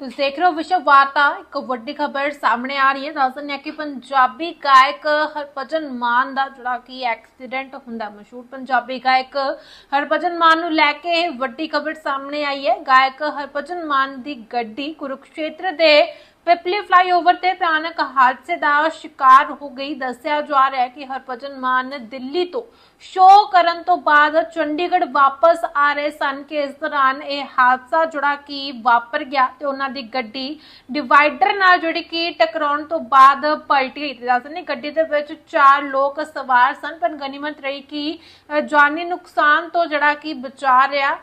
ਤੁਸੀਂ ਦੇਖ ਰਹੇ ਹੋ ਵਿਸ਼ਵ ਵਾਰਤਾ, ਇੱਕ ਵੱਡੀ ਖਬਰ ਸਾਹਮਣੇ ਆ ਰਹੀ ਹੈ। ਦੱਸ ਦਿੰਦੇ ਹਾਂ ਕਿ ਪੰਜਾਬੀ ਗਾਇਕ ਹਰਭਜਨ ਮਾਨ ਦਾ ਜਿਹੜਾ ਕਿ ਐਕਸੀਡੈਂਟ ਹੁੰਦਾ ਮਸ਼ਹੂਰ ਪੰਜਾਬੀ ਗਾਇਕ ਹਰਭਜਨ ਮਾਨ ਨੂੰ ਲੈ ਕੇ ਇਹ ਵੱਡੀ ਖਬਰ ਸਾਹਮਣੇ ਆਈ ਹੈ। ਗਾਇਕ ਹਰਭਜਨ ਮਾਨ ਦੀ ਗੱਡੀ ਕੁਰੂਕਸ਼ੇਤਰ ਦੇ ਪਿਪਲੀ ਫਲਾਈਓਵਰ ਤੇ ਭਿਆਨਕ ਹਾਦਸੇ ਦਾ ਸ਼ਿਕਾਰ ਹੋ ਗਈ। ਦੱਸਿਆ ਜਾ ਰਿਹਾ ਹੈ ਕਿ ਹਰਭਜਨ ਮਾਨ ਦਿੱਲੀ ਤੋਂ ਸ਼ੋਅ ਕਰਨ ਤੋਂ ਬਾਅਦ ਚੰਡੀਗੜ੍ਹ ਵਾਪਸ ਆ ਰਹੇ ਸਨ ਕਿ ਇਸ ਦੌਰਾਨ ਇਹ ਹਾਦਸਾ ਜਿਹੜਾ ਕਿ ਵਾਪਰ ਗਿਆ ਤੇ ਉਹਨਾਂ ਦੀ ਗੱਡੀ ਡਿਵਾਈਡਰ ਨਾਲ ਜਿਹੜੀ ਕਿ ਟਕਰਾਉਣ ਤੋਂ ਬਾਅਦ ਪਲਟ ਗਈ। ਤੇ ਦੱਸਦੇ ਨੇ ਗੱਡੀ ਦੇ ਵਿੱਚ ਚਾਰ ਲੋਕ ਸਵਾਰ ਸਨ, ਪਰ ਗਨੀਮਤ ਰਹੀ ਕਿ ਜਾਨੀ ਨੁਕਸਾਨ ਤੋਂ ਜਿਹੜਾ ਕਿ ਬਚਾ ਰਿਹਾ।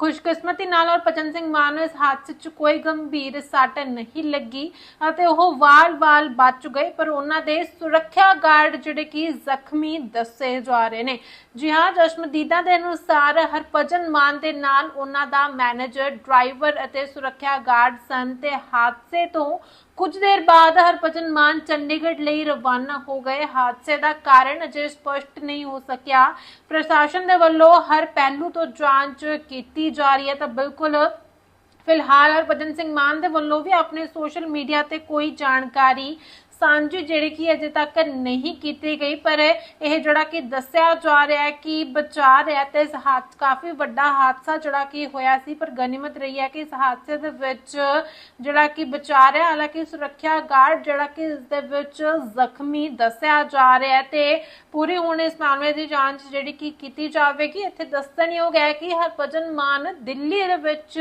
ਖੁਸ਼ਕਿਸਮਤੀ ਨਾਲ ਔਰ ਭਜਨ ਸਿੰਘ ਮਾਨ ਨੂੰ ਇਸ ਹਾਦਸੇ 'ਚ ਕੋਈ ਗੰਭੀਰ ਸੱਟ ਨਹੀਂ ਲੱਗੀ ਅਤੇ ਉਹ ਵਾਲ-ਵਾਲ ਬਚ ਗਏ, ਪਰ ਉਹਨਾਂ ਦੇ ਸੁਰੱਖਿਆ ਗਾਰਡ ਜਿਹੜੇ ਕਿ ਜ਼ਖਮੀ ਦੱਸੇ ਜਾ ਰਹੇ ਨੇ। ਜੀ ਹਾਂ ਜਸ਼ਮਦੀਦਾ ਦੇ ਅਨੁਸਾਰ ਹਰਭਜਨ ਮਾਨ ਦੇ ਨਾਲ ਉਹਨਾਂ ਦਾ ਮੈਨੇਜਰ, ਡਰਾਈਵਰ ਅਤੇ ਸੁਰੱਖਿਆ ਗਾਰਡ ਸਨ ਤੇ ਹਾਦਸੇ ਤੋਂ ਕੁਝ ਦੇਰ ਬਾਅਦ ਹਰਭਜਨ ਮਾਨ ਚੰਡੀਗੜ੍ਹ ਲਈ ਰਵਾਨਾ ਹੋ ਗਏ। ਹਾਦਸੇ ਦਾ ਕਾਰਨ ਅਜੇ ਸਪਸ਼ਟ ਨਹੀਂ ਹੋ ਸਕਿਆ। ਪ੍ਰਸ਼ਾਸਨ ਦੇ ਵੱਲੋਂ ਹਰ ਪਹਿਲੂ ਤੋਂ ਜਾਂਚ ਕੀਤੀ ਜਾ ਰਹੀ ਹੈ ਤਾਂ ਬਿਲਕੁਲ ਫਿਲਹਾਲ ਹਰਭਜਨ ਸਿੰਘ ਮਾਨ ਦੇ ਵੱਲੋਂ ਵੀ ਆਪਣੇ ਸੋਸ਼ਲ ਮੀਡੀਆ ਤੇ ਕੋਈ ਜਾਣਕਾਰੀ ਸਾਂਝੀ ਜਿਹੜੀ ਕਿ ਅਜੇ ਤੱਕ ਨਹੀਂ ਕੀਤੀ ਗਈ, ਪਰ ਇਹ ਜਿਹੜਾ ਕਿ ਦੱਸਿਆ ਜਾ ਰਿਹਾ ਹੈ ਕਿ ਬਚਾ ਰਿਹਾ ਤੇ ਇਸ ਹਾਦਸ ਕਾਫੀ ਵੱਡਾ ਹਾਦਸਾ ਜਿਹੜਾ ਕਿ ਹੋਇਆ ਸੀ, ਪਰ ਗਨੀਮਤ ਰਹੀ ਹੈ ਕਿ ਇਸ ਹਾਦਸੇ ਦੇ ਵਿੱਚ ਜਿਹੜਾ ਕਿ ਬਚਾ ਰਿਹਾ, ਹਾਲਾਂਕਿ ਸੁਰੱਖਿਆ ਗਾਰਡ ਜਿਹੜਾ ਕਿ ਇਸ ਦੇ ਵਿੱਚ ਜ਼ਖਮੀ ਦੱਸਿਆ ਜਾ ਰਿਹਾ ਹੈ ਤੇ ਪੂਰੀ ਹੁਣ ਇਸ ਮਾਮਲੇ ਦੀ ਜਾਂਚ ਜਿਹੜੀ ਕਿ ਕੀਤੀ ਜਾਵੇਗੀ। ਇੱਥੇ ਦੱਸਣਯੋਗ ਹੈ ਕਿ ਹਰਭਜਨ ਮਾਨ ਦਿੱਲੀ ਦੇ ਵਿੱਚ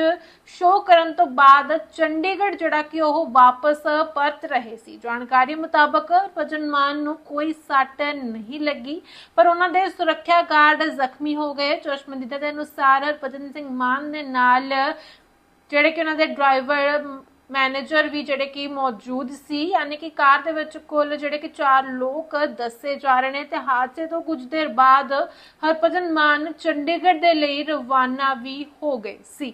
ਸ਼ੋਅ ਕਰਨ ਤੋਂ ਬਾਅਦ ਚੰਡੀਗੜ੍ਹ ਜਿਹੜਾ ਕਿ ਉਹ ਵਾਪਸ ਪਰਤ ਰਹੇ ਸੀ। ਜਾਣਕਾਰੀ ਮੁਤਾਬਕ ਹਰਭਜਨ ਮਾਨ ਨੂੰ ਕੋਈ ਸੱਟ ਨਹੀਂ ਲੱਗੀ, ਪਰ ਉਹਨਾਂ ਦੇ ਸੁਰੱਖਿਆ ਗਾਰਡ ਜ਼ਖਮੀ ਹੋ ਗਏ। ਚਸ਼ਮਦੀਦਾ ਦੇ ਅਨੁਸਾਰ ਹਰਭਜਨ ਸਿੰਘ ਮਾਨ ਦੇ ਨਾਲ ਜਿਹੜੇ ਕਿ ਉਹਨਾਂ ਦੇ ਡਰਾਈਵਰ ਮੈਨੇਜਰ ਵੀ ਜਿਹੜੇ ਕਿ ਮੌਜੂਦ ਸੀ, ਯਾਨੀ ਕਿ ਕਾਰ ਦੇ ਵਿੱਚ ਕੁੱਲ ਜਿਹੜੇ ਕਿ ਚਾਰ ਲੋਕ ਦੱਸੇ ਜਾ ਰਹੇ ਨੇ। ਤੇ ਹਾਦਸੇ ਤੋਂ ਕੁਝ ਦੇਰ ਬਾਅਦ ਹਰਭਜਨ ਮਾਨ ਚੰਡੀਗੜ੍ਹ ਦੇ ਲਈ ਰਵਾਨਾ ਵੀ ਹੋ ਗਏ ਸੀ।